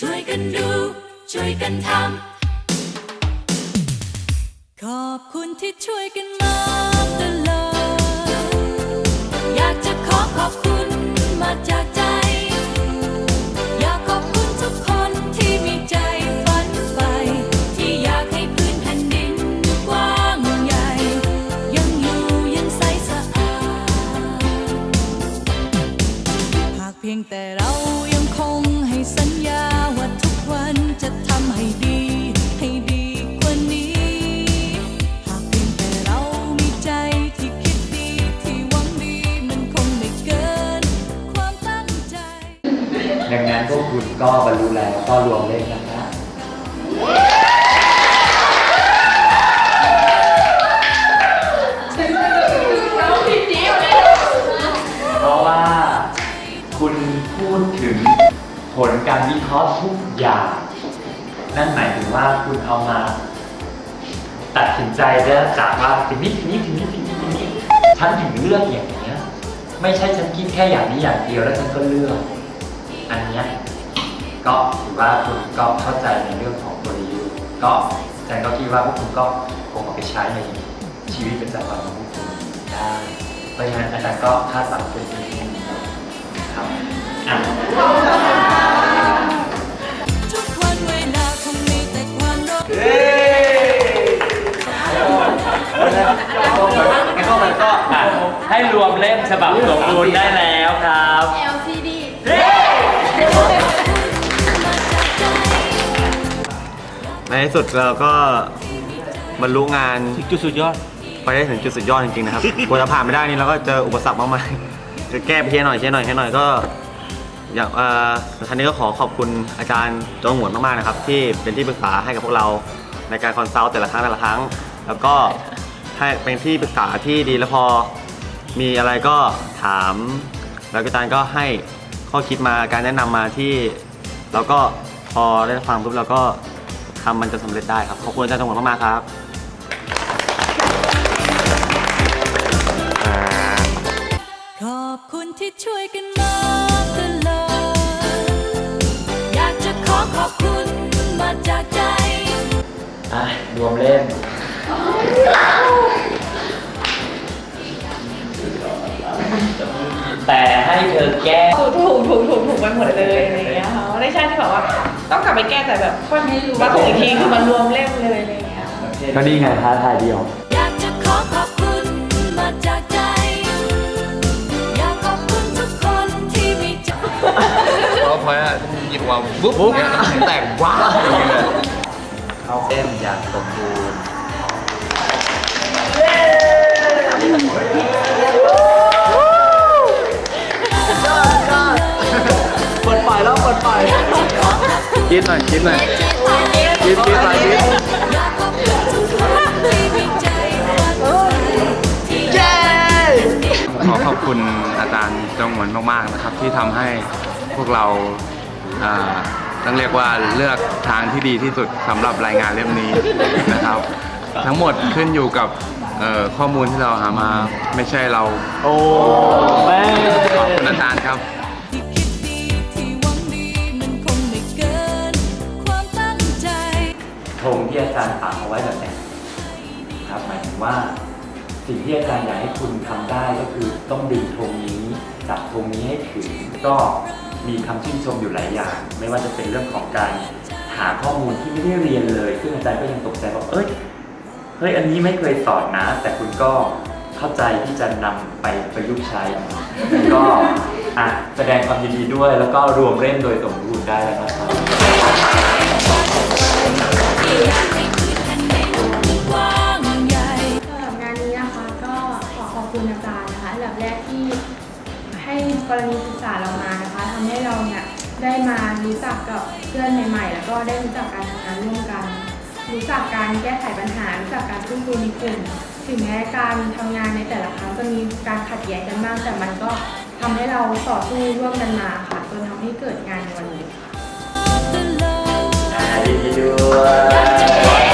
ช่วยกันดู ช่วยกันทำ ขอบคุณที่ช่วยกันมาตลอดอยากจะ คุณก็บรรลุแล้วก็รวมเล่นนะครับเพราะว่าคุณพูดถึงผลการวิเคราะห์ทุกอย่าง นั่นหมายถึงว่าคุณเอามา ตัดสินใจได้วจากว่าถึงนี้ถึงนี้ถึงนี้ถึงนี้ถึงนี้ฉันถึงเลือกอย่างเนี้ย ไม่ใช่ฉันคิดแค่อย่างนี้อย่างเดียวแล้วฉันก็เลือก อันเนี้ย ก็ถือว่าคุณก็เข้าใจในเรื่องของตัวรีวิวก็อาจารย์ก็คิดว่าพวกคุณก็คงเอาไปใช้ในชีวิตประจำวันของพวกคุณได้เพราะฉะนั้นอาจารย์ก็คาดหวังเป็นที่นี้ครับอะทุกวันเวลาคงมีแต่ความรักเข้ามันก็อะให้รวมเล่มฉบับสมบูรณ์ได้แล้ว ในที่สุดเราก็บรรลุงานจุดสุดยอด ไปได้ถึงจุดสุดยอดจริงๆนะครับ กว่าจะผ่านไม่ได้นี่เราก็เจออุปสรรคมากมายจะแก้ไปเทียหน่อยเทียหน่อยเทียหน่อยก็ อย่างเอ่อท่านนี้ก็ขอขอบคุณอาจารย์จงหวนมากๆนะครับ ที่เป็นที่ปรึกษาให้กับพวกเราในการคอนซัลท์แต่ละครั้งแต่ละครั้ง แล้วก็ให้เป็นที่ปรึกษาที่ดีแล้วพอมีอะไรก็ถามแล้วอาจารย์ก็ให้ข้อคิดมาการแนะนำมาที่เราก็พอได้ฟังปุ๊บเราก็ ทำมันจะสำเร็จได้ครับขอบคุณอาจารย์จงหวนมากๆครับอ่าขอบคุณที่ช่วยกันมาตลอดอยากจะขอขอบคุณมาจากใจ อะรวมเล่มแต่ให้เธอแก้ ถูกถูกถูกถูกถูกไปหมดเลยอะไรอย่างเงี้ยค่ะไม่ได้ใช่ที่แบบว่า ต้องกลับไปแก้แต่แบบค่อยให้รู้ว่าถูกอีกทีคือมันรวมเล่มเลยอะไรอย่างเงี้ย ก็นี่ไงท้าทายเดียว อยากจะขอขอบคุณมาจากใจ อยากขอบคุณทุกคนที่มีใจ เพราะพอหยิบว่าปุ๊บเนี่ยแตกว้าวอย่างเงี้ยเข้าเล่มอย่างสมบูรณ์เปิดปล่อยแล้วเปิดปล่อย คิดหน่อยคิดหน่อยคิดคิดไปคิดอยากขอบคุณทุกคนขอขอบคุณอาจารย์จงหวนมากๆนะครับ ที่ทำให้พวกเราต้องเรียกว่าเลือกทางที่ดีที่สุดสำหรับรายงานเล่มนี้นะครับ ทั้งหมดขึ้นอยู่กับข้อมูลที่เราหามาไม่ใช่เรา โอ้แม่ขอบคุณอาจารย์ครับ ที่อาจารย์ปักเอาไว้แบบนี้ครับหมายถึงว่า สิ่งที่อาจารย์อยากให้คุณทำได้ก็คือต้องดึงธงนี้จับธงนี้ให้ถึงก็มีคำชื่นชมอยู่หลายอย่าง ไม่ว่าจะเป็นเรื่องของการหาข้อมูลที่ไม่ได้เรียนเลย ซึ่งอาจารย์ก็ยังตกใจว่าเอ้ยเฮ้ยอันนี้ไม่เคยสอนนะ แต่คุณก็เข้าใจที่จะนำไปประยุกต์ใช้แล้วก็อะแสดงความยินดีด้วย แล้วก็รวมเล่มโดยสมบูรณ์ได้แล้วนะครับ สำหรับงานนี้นะคะก็ขอขอบคุณอาจารย์นะคะอันดับแรกที่ให้กรณีศึกษาเรามานะคะทำให้เราเนี่ยได้มารู้จักกับเพื่อนใหม่ๆ แล้วก็ได้รู้จักการทำงานร่วมกัน รู้จักการแก้ไขปัญหารู้จักการพูดคุยในกลุ่มถึงแม้การทำงานในแต่ละครั้งจะมีการขัดแย้งกันบ้างแต่มันก็ทำให้เราต่อสู้ร่วมกันมาค่ะจนทำให้เกิดงานในวันนี้ ดีด้วย